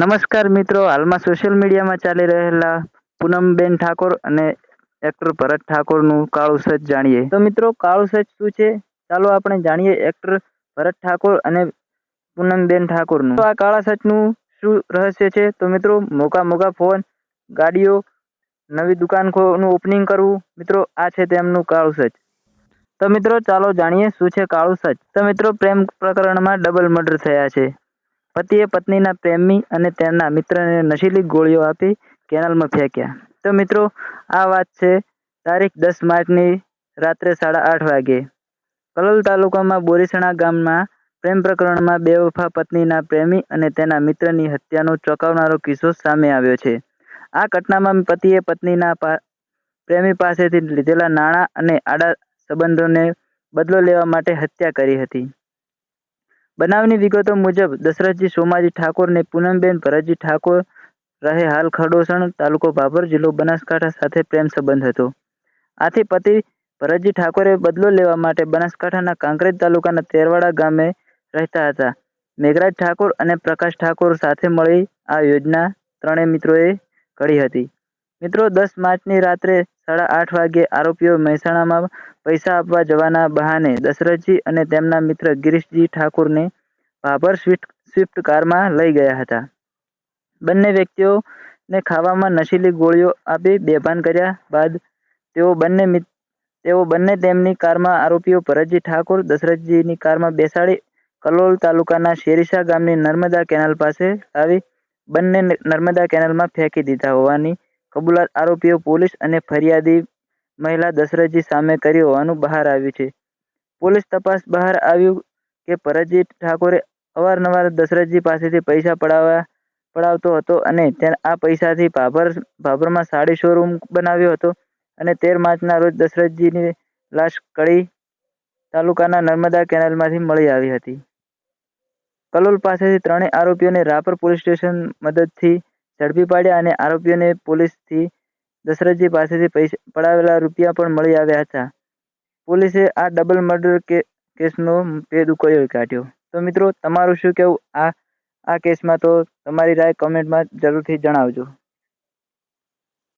નમસ્કાર મિત્રો, હાલમાં સોશિયલ મીડિયામાં ચાલી રહેલા પૂનમબેન ઠાકોર અને એક્ટર ભરત ઠાકોરનું કાળું સચ જાણીએ. તો મિત્રો, કાળું સચ શું છે? ચાલો આપણે જાણીએ એક્ટર ભરત ઠાકોર અને પૂનમબેન ઠાકોરનું. તો આ કાળા સચનું શું રહસ્ય છે? તો મિત્રો મોકા મોકા ફોન ગાડીઓ, નવી દુકાનનું ઓપનિંગ કરવું. મિત્રો, આ છે તેમનું કાળું સચ તો મિત્રો ચાલો જાણીએ શું છે કાળું સચ. તો મિત્રો પ્રેમ પ્રકરણમાં ડબલ મર્ડર થયા છે. પતિએ પત્નીના પ્રેમી અને તેમના મિત્રને નશીલી ગોળીઓ આપી કેનાલમાં ફેંક્યા. તો મિત્રો, આ વાત છે તારીખ દસ માર્ચની રાત્રે સાડા આઠ વાગે. કલોલ તાલુકામાં બોરીસણા ગામમાં પ્રેમ પ્રકરણમાં બેવફા પત્નીના પ્રેમી અને તેના મિત્રની હત્યાનો ચોંકાવનારો કિસ્સો સામે આવ્યો છે. આ ઘટનામાં પતિએ પત્નીના પ્રેમી પાસેથી લીધેલા નાણાં અને આડા સંબંધોને બદલો લેવા માટે હત્યા કરી હતી. બનાવની વિગતો મુજબ, દશરથજી સોમાજી ઠાકોર ને પૂનમબેન ભરતજી ઠાકોર રહે હાલ ખડોસણ તાલુકો ભાભર જિલ્લો બનાસકાંઠા સાથે પ્રેમ સંબંધ હતો. આથી પતિ ભરતજી ઠાકોરે બદલો લેવા માટે બનાસકાંઠાના કાંકરેજ તાલુકાના તેરવાડા ગામે રહેતા હતા. મેઘરાજ ઠાકોર અને પ્રકાશ ઠાકોર સાથે મળી આ યોજના ત્રણેય મિત્રોએ ઘડી હતી. મિત્રો, દસ માર્ચની રાત્રે સાડા આઠ વાગ્યે આરોપીઓ મહેસાણામાં પૈસા આપવા જવાના બહાને દશરથજી અને તેમના મિત્ર ગિરીશજી ઠાકુરને ભાભર સ્વિફ્ટ સ્વિફ્ટ કારમાં લઈ ગયા હતા. બંને વ્યક્તિઓને ખાવામાં નશીલી ગોળીઓ આપી બેભાન કર્યા બાદ તેઓ બંને તેઓ બંને તેમની કારમાં આરોપીઓ ભરતજી ઠાકોર, દશરથજીની કારમાં બેસાડી કલોલ તાલુકાના શેરીસા ગામની નર્મદા કેનાલ પાસે આવી બંને નર્મદા કેનાલમાં ફેંકી દીધા હોવાની કબૂલાત આરોપીઓ પોલીસ અને ફરિયાદી મહિલા દશરથજી સામે કરી હોવાનું બહાર આવ્યું છે. પોલીસ તપાસ બહાર આવ્યું કે પરજીત ઠાકોરે અવારનવાર દશરથજી પાસેથી પૈસા પડાવવા પડાવતો હતો અને આ પૈસાથી ભાભર, ભાભરમાં સાડી શોરૂમ બનાવ્યો હતો અને તેર માર્ચના રોજ દશરથજીની લાશ કડી તાલુકાના નર્મદા કેનાલમાંથી મળી આવી હતી. કલોલ પાસેથી ત્રણેય આરોપીઓને રાપર પોલીસ સ્ટેશન મદદથી ઝડપી પાડ્યા અને આરોપીઓને પોલીસથી દશરથજી પાસેથી પૈસા પડાવેલા રૂપિયા પણ મળી આવ્યા હતા. પોલીસે આ ડબલ મર્ડર કેસનો ભેદ ઉકેલી કાઢ્યો. તો મિત્રો, તમારું શું કહેવું? આ આ કેસમાં તો તમારી રાય કમેન્ટમાં જરૂરથી જણાવજો.